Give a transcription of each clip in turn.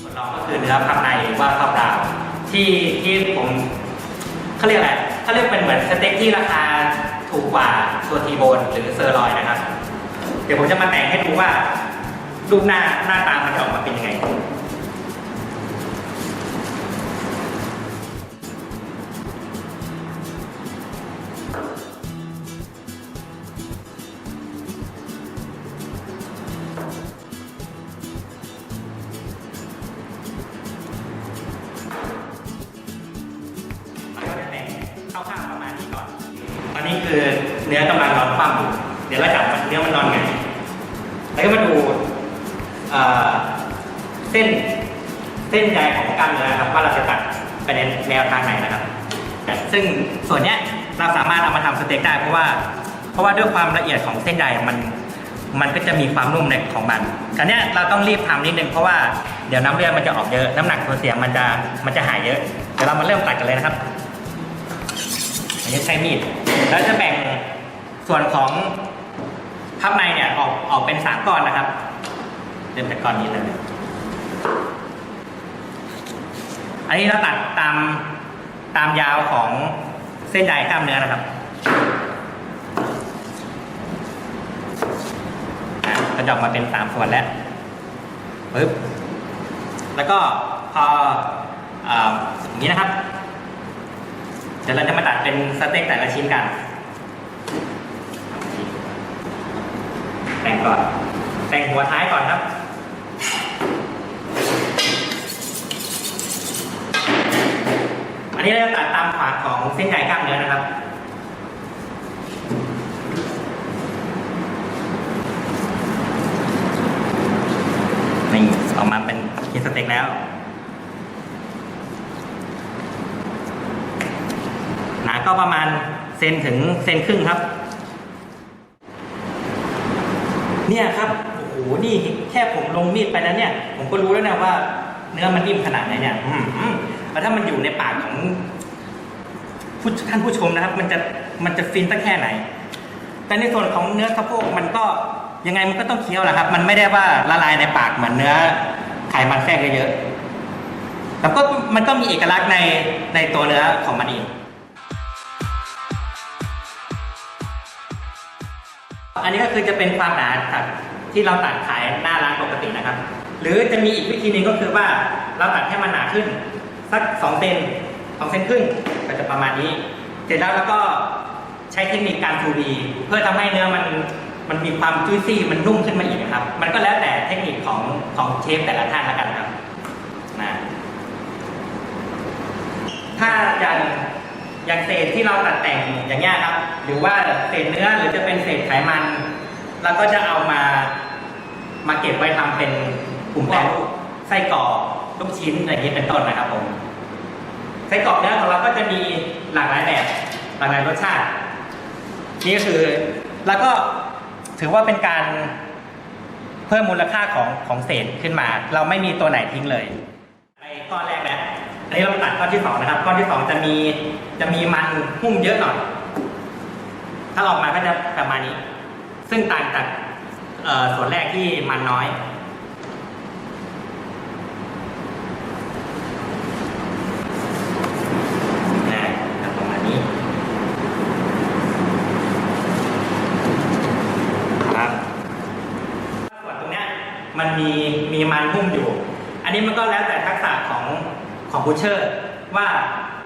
ส่วนรองก็คือเนื้อข้างในว่าข้าวเปล่าที่ที่ผมเขาเรียกอะไรเขาเรียกเป็นเหมือนสเต็กที่ราคาถูกกว่าตัวทีโบนหรือเซอร์ลอยนะครับ เดี๋ยวผมจะมาแต่งให้ดูว่ารูปหน้าหน้าตามันจะออกมาเป็นยังไง นนี้คือเนื้อกำลังนอนคว่ำอยู่เดี๋ยวเราจับเนื้อมันนอนไง แล้วก็มาดูเส้นเส้นใยของกล้ามเนื้อครับว่าเราจะตัดไปในแนวทางไหนนะครับ ซึ่งส่วนเนี้ยเราสามารถเอามาทำสเต็กได้เพราะว่า เพราะว่าด้วยความละเอียดของเส้นใยมันมันก็จะมีความนุ่มในของมันคราวเนี้ยเราต้องรีบทำนิดนึงเพราะว่าเดี๋ยวน้ำเลือดมันจะออกเยอะน้ำหนักตัวเสียงมันจะมันจะหายเยอะเดี๋ยวเรามาเริ่มตัดกันเลยนะครับ นี้ใช้มีด แล้วจะแบ่งส่วนของภาพในเนี่ยออกออกเป็นสามก้อนนะครับ เริ่มจากก้อนนี้เลย อันนี้เราตัดตามตามยาวของเส้นใยกล้ามเนื้อนะครับอะก็จะออกมาเป็นสามส่วนแล้วปึ๊บ แล้วก็พอออย่างนี้นะครับ ดี๋ยวเราจะมาตัดเป็นสเต็กแต่ละชิ้นกันแต่งก่อน แต่งหัวท้ายก่อนครับอันนี้เราจะตัดตามขวางของเส้นใยกล้ามเนื้อนะครับนี่ออกมาเป็นชิ้นสเต็กแล้ว หนา ก็ประมาณเซนถึงเซนครึ่งครับ เนี่ยครับ โอ้โห นี่แค่ผมลงมีดไปนั้นเนี่ย ผมก็รู้แล้วนะว่า เนื้อมันนิ่มขนาดไหนเนี่ยอืมแล้วถ้ามันอยู่ในปากของผู้ท่านผู้ชมนะครับ มันจะมันจะฟินตั้งแค่ไหน แต่ในส่วนของเนื้อสะโพกมันก็ยังไงมันก็ต้องเคี้ยวแหละครับ มันไม่ได้ว่าละลายในปากเหมือนเนื้อไขมันแทรกเยอะๆแล้วก็มันก็มีเอกลักษณ์ในในตัวเนื้อของมันเอง อันนี้ก็คือจะเป็นความหนาจากที่เราตัดขายหน้าร้านปกตินะครับ หรือจะมีอีกวิธีหนึ่งก็คือว่าเราตัดให้มันหนาขึ้น สักสองเซนสองเซนครึ่งก็จะประมาณนี้ เสร็จแล้วแล้วก็ใช้เทคนิคการทูดีเพื่อทำให้เนื้อมันมันมีความจุ้ยซี่มันนุ่มขึ้นมาอีกนะครับ มันก็แล้วแต่เทคนิคของของเชฟแต่ละท่านแล้วกันครับนะถ้าอย่าง อย่างเศษที่เราตัดแต่งอย่างเงี้ยครับ หรือว่าเศษเนื้อหรือจะเป็นเศษไขมันเราก็จะเอามามาเก็บไว้ทำเป็นกลุ่มแปรรูปไส้กรอกลูกชิ้นอะไรอย่างนี้เป็นต้นนะครับผมไส้กรอกเนื้อของเราก็จะมีหลากหลายแบบหลากหลายรสชาติ นี่ก็คือแล้วก็ถือว่าเป็นการเพิ่มมูลค่าของของเศษขึ้นมา เราไม่มีตัวไหนทิ้งเลยในก้อนแรกแล้ว อันนี้เราตัดก้อนที่สองนะครับก้อนที่สองจะมีจะมีมันหุ้มเยอะหน่อย ถ้าออกมาก็จะประมาณนี้ ซึ่งต่างจากส่วนแรกที่มันน้อยนะประมาณนี้ครับส่วนตรงนี้ยมันมีมีมันหุ้มอยู่ อันนี้มันก็แล้วแต่ทักษะของ ของบูเชอร์ว่า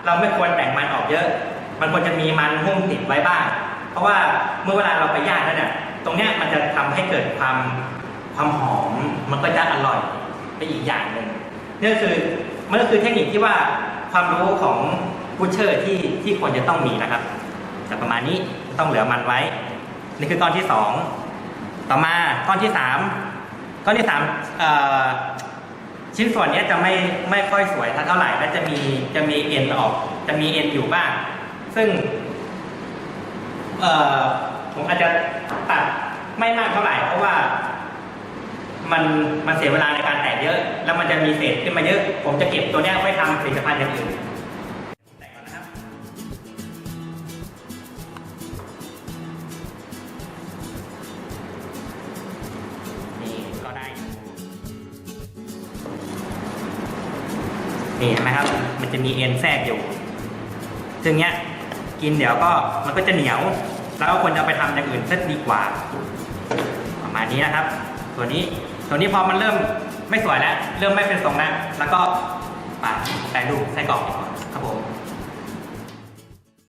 เราไม่ควรแต่งมันออกเยอะ มันควรจะมีมันหุ้มติดไว้บ้าง เพราะว่าเมื่อเวลาเราไปย่างแล้วเนี่ยตรงเนี้ยมันจะทำให้เกิดความความหอมมันก็จะอร่อยไปอีกอย่างหนึ่งนี่คือมันก็คือเทคนิคที่ว่าความรู้ของบูเชอร์ที่ที่ควรจะต้องมีนะครับแต่ประมาณนี้ต้องเหลือมันไว้ นี่คือก้อนที่สองต่อมาก้อนที่สามก้อนที่สามเอ่อ ชิ้นส่วนนี้จะไม่ไม่ค่อยสวยเท่าไหร่และจะมีจะมีเอ็นออก จะมีเอ็นอยู่บ้าง ซึ่งผมอาจจะตัดไม่มากเท่าไหร่ เพราะว่ามันมันเสียเวลาในการแตกเยอะ แล้วมันจะมีเศษขึ้นมาเยอะ ผมจะเก็บตัวนี้ไว้ทำผลิตภัณฑ์อย่างอื่นก็ได้ นี่เห็นไหมครับ มันจะมีเอ็นแทรกอยู่ ซึ่งเนี้ยกินเดี๋ยวก็มันก็จะเหนียว แล้วก็ควรจะไปทำอย่างอื่นซะดีกว่า ประมาณนี้นะครับ ตัวนี้ตัวนี้พอมันเริ่มไม่สวยแล้ว เริ่มไม่เป็นทรงแล้วแล้วก็ปาแปรรูปไส้กรอกดีกว่าครับผม